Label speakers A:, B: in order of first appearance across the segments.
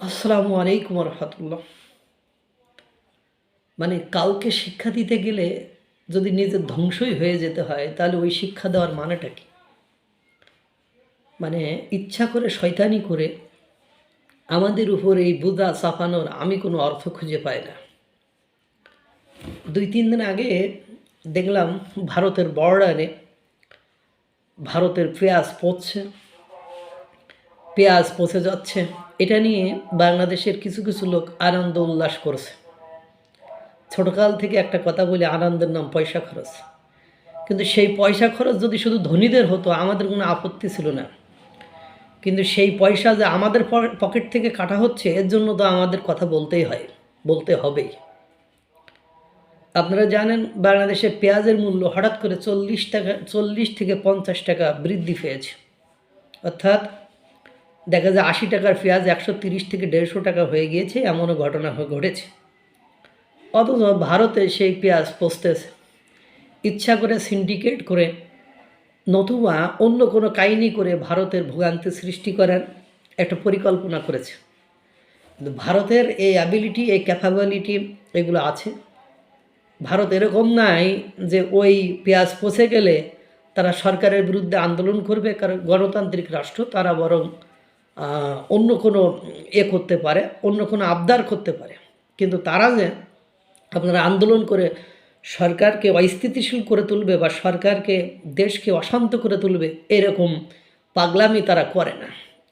A: আসসালামু আলাইকুম রহমতুল্লাহ। মানে কাউকে শিক্ষা দিতে গেলে যদি নিজের ধ্বংসই হয়ে যেতে হয়, তাহলে ওই শিক্ষা দেওয়ার মানেটা কি? মানে ইচ্ছা করে শয়তানি করে আমাদের উপর এই বুদা চাপানোর আমি কোনো অর্থ খুঁজে পাই না। দুই তিন দিন আগে দেখলাম ভারতের বর্ডারে ভারতের পেঁয়াজ পচছে, পেঁয়াজ পচে যাচ্ছে। এটা নিয়ে বাংলাদেশের কিছু কিছু লোক আনন্দ উল্লাস করছে। ছোটকাল থেকে একটা কথা বলি, আনন্দের নাম পয়সা খরচ। কিন্তু সেই পয়সা খরচ যদি শুধু ধনীদের হতো, আমাদের কোনো আপত্তি ছিল না। কিন্তু সেই পয়সা যে আমাদের পকেট থেকে কাটা হচ্ছে, এর জন্য তো আমাদের কথা বলতেই হয়, বলতে হবেই। আপনারা জানেন, বাংলাদেশে পেঁয়াজের মূল্য হঠাৎ করে চল্লিশ টাকা, চল্লিশ থেকে পঞ্চাশ টাকা বৃদ্ধি পেয়েছে। অর্থাৎ দেখা যায় আশি টাকার পেঁয়াজ একশো তিরিশ থেকে দেড়শো টাকা হয়ে গিয়েছে, এমনও ঘটনা ঘটেছে। অথচ ভারতে সেই পেঁয়াজ পচতেছে ইচ্ছা করে সিন্ডিকেট করে নতুবা অন্য কোনো কাহিনী করে ভারতের ভোগান্তি সৃষ্টি করার একটা পরিকল্পনা করেছে। কিন্তু ভারতের এই অ্যাবিলিটি এই ক্যাপাবিলিটি এগুলো আছে। ভারত এরকম নাই যে ওই পেঁয়াজ পচে গেলে তারা সরকারের বিরুদ্ধে আন্দোলন করবে, কারণ গণতান্ত্রিক রাষ্ট্র, তারা বরং অন্য কোনো এ করতে পারে, অন্য কোনো আবদার করতে পারে। কিন্তু তারা যে আপনারা আন্দোলন করে সরকারকে অস্থিতিশীল করে তুলবে বা সরকারকে দেশকে অশান্ত করে তুলবে, এরকম পাগলামি তারা করে না।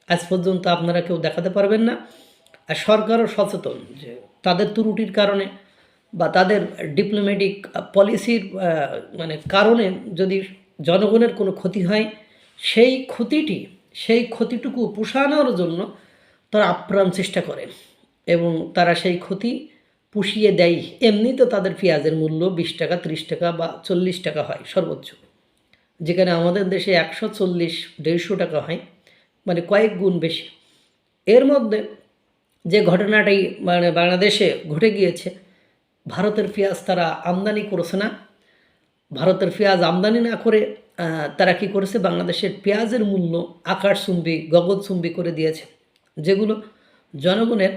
A: আজ পর্যন্ত আপনারা কেউ দেখাতে পারবেন না। আর সরকারও সচেতন যে তাদের ত্রুটির কারণে বা তাদের ডিপ্লোম্যাটিক পলিসির মানে কারণে যদি জনগণের কোনো ক্ষতি হয়, সেই ক্ষতিটি সেই ক্ষতিটুকু পুষানোর জন্য তারা আপ্রাণ চেষ্টা করে এবং তারা সেই ক্ষতি পুষিয়ে দেয়। এমনি তো তাদের পেঁয়াজের মূল্য বিশ টাকা, ত্রিশ টাকা বা চল্লিশ টাকা হয় সর্বোচ্চ। যেখানে আমাদের দেশে একশো চল্লিশ, দেড়শো টাকা হয় মানে কয়েক গুণ বেশি। এর মধ্যে যে ঘটনাটাই মানে বাংলাদেশে ঘটে গিয়েছে, ভারতের পেঁয়াজ তারা আমদানি করেছে না। ভারতের পেঁয়াজ আমদানি না করে তারা কি করেছে? বাংলাদেশের পেঁয়াজের মূল্য আকাশচুম্বী গগনচুম্বী করে দিয়েছে, যেগুলো জনগণের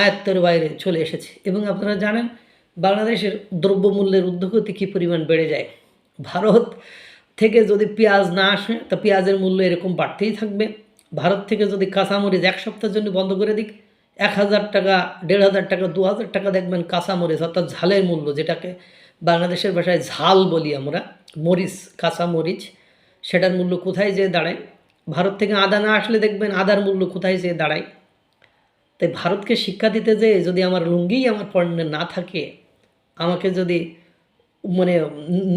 A: আয়ত্তের বাইরে চলে এসেছে। এবং আপনারা জানেন, বাংলাদেশের দ্রব্যমূল্যের ঊর্ধ্বগতি কী পরিমাণ বেড়ে যায়? ভারত থেকে যদি পেঁয়াজ না আসে, তা পেঁয়াজের মূল্য এরকম বাড়তেই থাকবে। ভারত থেকে যদি কাঁচামরিচ এক সপ্তাহের জন্য বন্ধ করে দিক, এক হাজার টাকা, দেড় হাজার টাকা, দু হাজার টাকা দেখবেন কাঁচামরিচ, অর্থাৎ ঝালের মূল্য, যেটাকে বাংলাদেশের ভাষায় ঝাল বলি আমরা মরিচ, কাঁচা মরিচ, সেটার মূল্য কোথায় যেয়ে দাঁড়ায়? ভারত থেকে আদা না আসলে দেখবেন আদার মূল্য কোথায় যেয়ে দাঁড়ায়? তাই ভারতকে শিক্ষা দিতে যে যদি আমার লুঙ্গিই আমার পণ্যে না থাকে, আমাকে যদি মানে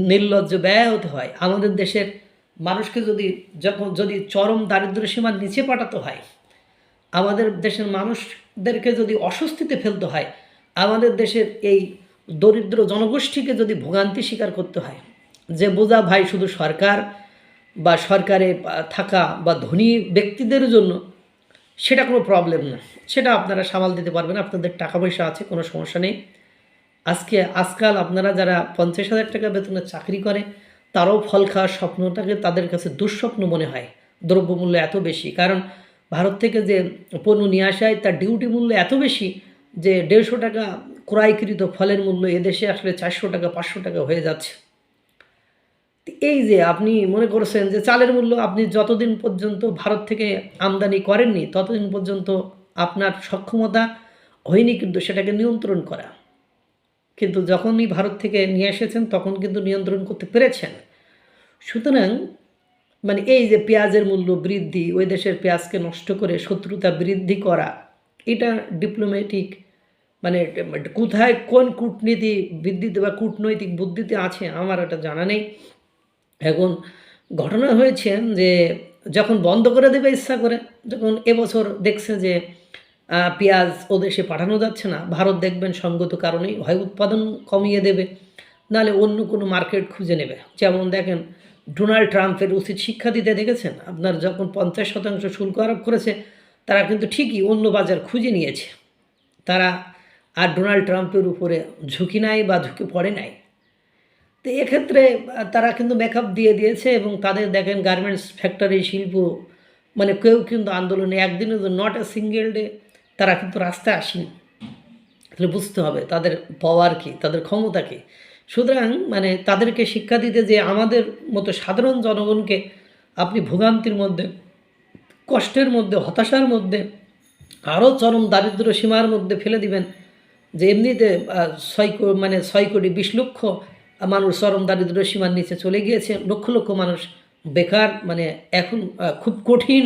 A: নির্লজ্জ ব্যয় হতে হয়, আমাদের দেশের মানুষকে যদি যখন যদি চরম দারিদ্র্য সীমার নিচে পাঠাতে হয়, আমাদের দেশের মানুষদেরকে যদি অস্বস্তিতে ফেলতে হয়, আমাদের দেশের এই দরিদ্র জনগোষ্ঠীকে যদি ভোগান্তি স্বীকার করতে হয় যে বোঝা ভাই শুধু সরকার বা সরকারে থাকা বা ধনী ব্যক্তিদের জন্য সেটা কোনো প্রবলেম না। সেটা আপনারা সামাল দিতে পারবেন, আপনাদের টাকা পয়সা আছে, কোনো সমস্যা নেই। আজকে, আজকাল আপনারা যারা পঞ্চাশ হাজার টাকা বেতনে চাকরি করে, তারাও ফল খাওয়ার স্বপ্নটাকে তাদের কাছে দুঃস্বপ্ন মনে হয়, দ্রব্যমূল্য এত বেশি। কারণ ভারত থেকে যে পণ্য নিয়ে আসা হয় তার ডিউটি মূল্য এত বেশি যে দেড়শো টাকা ক্রয়কৃত ফলের মূল্য এদেশে আসলে চারশো টাকা, পাঁচশো টাকা হয়ে যাচ্ছে। এই যে আপনি মনে করছেন যে চালের মূল্য আপনি যতদিন পর্যন্ত ভারত থেকে আমদানি করেননি, ততদিন পর্যন্ত আপনার সক্ষমতা হয়নি কিন্তু সেটাকে নিয়ন্ত্রণ করা। কিন্তু যখনই ভারত থেকে নিয়ে এসেছেন, তখন কিন্তু নিয়ন্ত্রণ করতে পেরেছেন। সুতরাং মানে এই যে পেঁয়াজের মূল্য বৃদ্ধি, ওই দেশের পেঁয়াজকে নষ্ট করে শত্রুতা বৃদ্ধি করা, এটা ডিপ্লোম্যাটিক মানে কোথায় কোন কূটনীতি বৃদ্ধিতে বা কূটনৈতিক বুদ্ধিতে আছে আমার এটা জানা নেই। এখন ঘটনা হয়েছে যে যখন বন্ধ করে দেবে ইচ্ছা করে, যখন এবছর দেখছে যে পেঁয়াজ ও দেশে পাঠানো যাচ্ছে না, ভারত দেখবেন সঙ্গত কারণেই হয় উৎপাদন কমিয়ে দেবে, নাহলে অন্য কোনো মার্কেট খুঁজে নেবে। যেমন দেখেন, ডোনাল্ড ট্রাম্পের উচিত শিক্ষা দিতে দেখেছেন, আপনার যখন পঞ্চাশ শতাংশ শুল্ক আরোপ করেছে, তারা কিন্তু ঠিকই অন্য বাজার খুঁজে নিয়েছে। তারা আর ডোনাল্ড ট্রাম্পের উপরে ঝুঁকি নাই বা ঝুঁকি পড়ে নাই। তো এক্ষেত্রে তারা কিন্তু মেকআপ দিয়ে দিয়েছে এবং তাদের দেখেন গার্মেন্টস ফ্যাক্টরি শিল্প মানে কেউ কিন্তু আন্দোলনে একদিনে নট এ সিঙ্গেল ডে তারা কিন্তু রাস্তায় আসেনি। তাহলে বুঝতে হবে তাদের পাওয়ার কী, তাদের ক্ষমতা কী। সুতরাং মানে তাদেরকে শিক্ষা দিতে যে আমাদের মতো সাধারণ জনগণকে আপনি ভোগান্তির মধ্যে, কষ্টের মধ্যে, হতাশার মধ্যে, আরও চরম দারিদ্র সীমার মধ্যে ফেলে দিবেন, যে এমনিতে ছয় মানে ছয় কোটি, বিশ লক্ষ মানুষ চরম দারিদ্র সীমার নিচে চলে গিয়েছে। লক্ষ লক্ষ মানুষ বেকার মানে এখন খুব কঠিন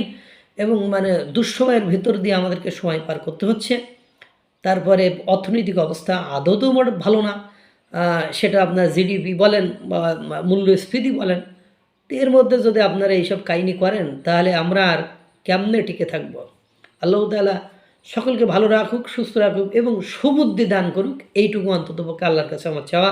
A: এবং মানে দুঃসময়ের ভিতর দিয়ে আমাদেরকে সময় পার করতে হচ্ছে। তারপরে অর্থনৈতিক অবস্থা আদৌ তো মোট ভালো না। সেটা আপনার জিডিপি বলেন বা মূল্যস্ফীতি বলেন এর মধ্যে যদি আপনারা এইসব কাহিনি করেন, তাহলে আমরা আর কেমনে টিকে থাকব? আল্লাহ তালা সকলকে ভালো রাখুক, সুস্থ রাখুক এবং সুবুদ্ধি দান করুক, এইটুকু অন্তত পক্ষে আল্লাহর কাছে আমার চাওয়া।